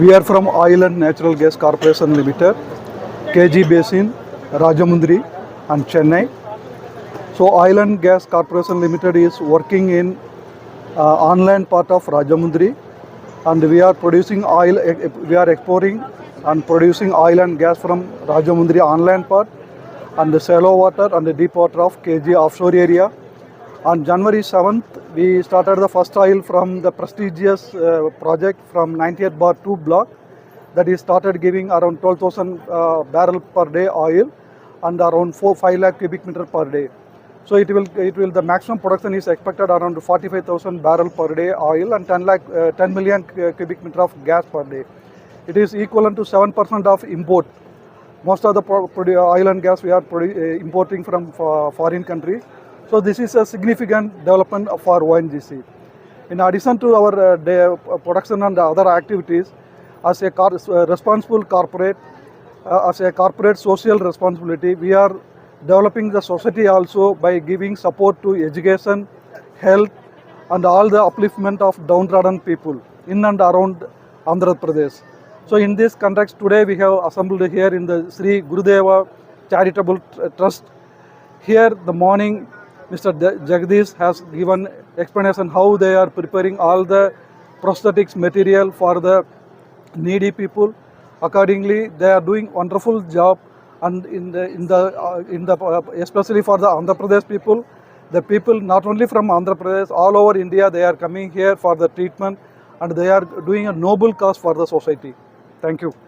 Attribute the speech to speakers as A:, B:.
A: We are from Oil and Natural Gas Corporation Limited, KG Basin, Rajamundri and Chennai. So Oil and Gas Corporation Limited is working in uh, online part of Rajamundri and we are producing oil, we are exporting and producing oil and gas from Rajamundri online part and the shallow water and the deep water of KG offshore area. On January 7th, we started the first oil from the prestigious uh, project from 98 bar 2 block that is started giving around 12,000 uh, barrel per day oil and around 4 5 lakh cubic meter per day. So it will it will the maximum production is expected around 45,000 barrel per day oil and 10 lakh uh, 10 million cubic meter of gas per day. It is equivalent to 7% of import most of the oil and gas we are uh, importing from fo- foreign countries. So this is a significant development for ONGC. In addition to our uh, uh, production and other activities, as a car- uh, responsible corporate, uh, as a corporate social responsibility, we are developing the society also by giving support to education, health, and all the upliftment of downtrodden people in and around Andhra Pradesh. So in this context, today we have assembled here in the Sri Gurudeva Charitable Trust. Here the morning, Mr. Jagdish has given explanation how they are preparing all the prosthetics material for the needy people. Accordingly, they are doing wonderful job, and in the in the uh, in the uh, especially for the Andhra Pradesh people, the people not only from Andhra Pradesh, all over India, they are coming here for the treatment, and they are doing a noble cause for the society. Thank you.